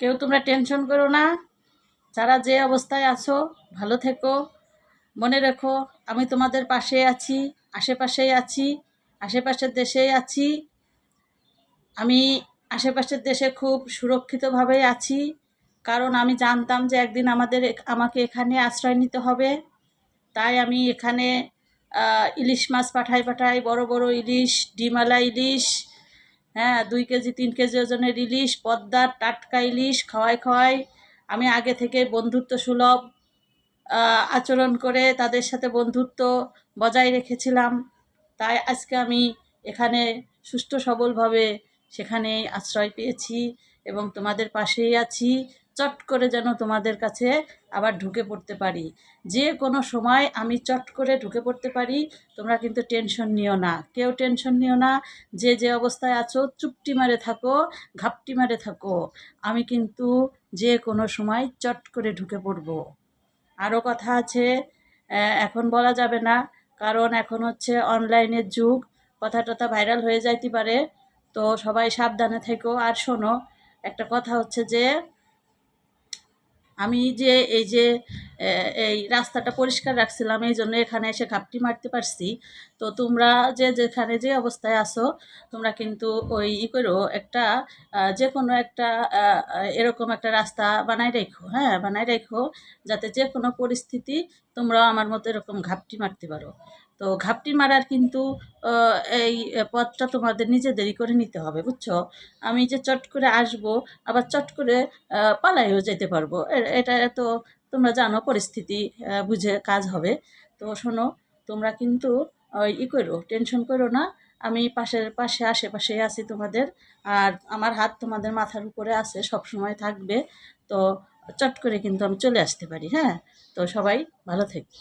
কেউ তোমরা টেনশন করো না। যারা যে অবস্থায় আছো, ভালো থেকো। মনে রেখো, আমি তোমাদের পাশে আছি, আশেপাশেই আছি, আশেপাশের দেশেই আছি। আমি আশেপাশের দেশে খুব সুরক্ষিতভাবে আছি। কারণ আমি জানতাম যে একদিন আমাদের আমাকে এখানে আশ্রয় নিতে হবে। তাই আমি এখানে ইলিশ মাছ পাঠাই পাঠাই, বড় বড় ইলিশ ডিমালা ইলিশ হ্যাঁ দুই কেজি, তিন কেজি ওজনের ইলিশ, পদ্মার টাটকা ইলিশ খাওয়াই খাওয়াই আমি আগে থেকে বন্ধুত্ব সুলভ আচরণ করে তাদের সাথে বন্ধুত্ব বজায় রেখেছিলাম। তাই আজকে আমি এখানে সুস্থ সবলভাবে সেখানে আশ্রয় পেয়েছি এবং তোমাদের পাশেই আছি। চট করে যেন তোমাদের কাছে আবার ঢুকে পড়তে পারি। যে কোনো সময় আমি চট করে ঢুকে পড়তে পারি, তোমরা কিন্তু টেনশন নিও না। কেউ টেনশন নিও না, যে যে অবস্থায় আছো, চুপটি মারে থাকো, ঘাপটি মারে থাকো। আমি কিন্তু যে কোনো সময় চট করে ঢুকে পড়ব। আরও কথা আছে এখন বলা যাবে না, কারণ এখন হচ্ছে অনলাইনের যুগ। কথা টথা ভাইরাল হয়ে যাইতে পারে, তো সবাই সাবধানে থেকো। আর শোনো, একটা কথা হচ্ছে যে আমি যে এই যে এই রাস্তাটা পরিষ্কার রাখছিলাম, এই জন্য এখানে এসে ঘাপটি মারতে পারছি। তো তোমরা যে যেখানে যে অবস্থায় আসো তোমরা কিন্তু ওই ই করো একটা যে কোনো একটা এরকম একটা রাস্তা বানাই রেখো হ্যাঁ? বানাই রেখো, যাতে যে কোনো পরিস্থিতি তোমরা আমার মতো এরকম ঘাপটি মারতে পারো। তো ঘাপটি মারার কিন্তু এই পথটা তোমাদের নিজেদেরই করে নিতে হবে, বুঝছ? আমি যে চট করে আসব, আবার চট করে পালাইও যেতে পারব। এটা তো তোমরা জানো পরিস্থিতি বুঝে কাজ হবে। তো শোনো, তোমরা কিন্তু ই করো, টেনশন করো না। আমি পাশের, পাশে আশেপাশে আছি তোমাদের। আর আমার হাত তোমাদের মাথার উপরে আছে সব সময় থাকবে। তো চট করে কিন্তু আমি চলে আসতে পারি হ্যাঁ? তো সবাই ভালো থেকো।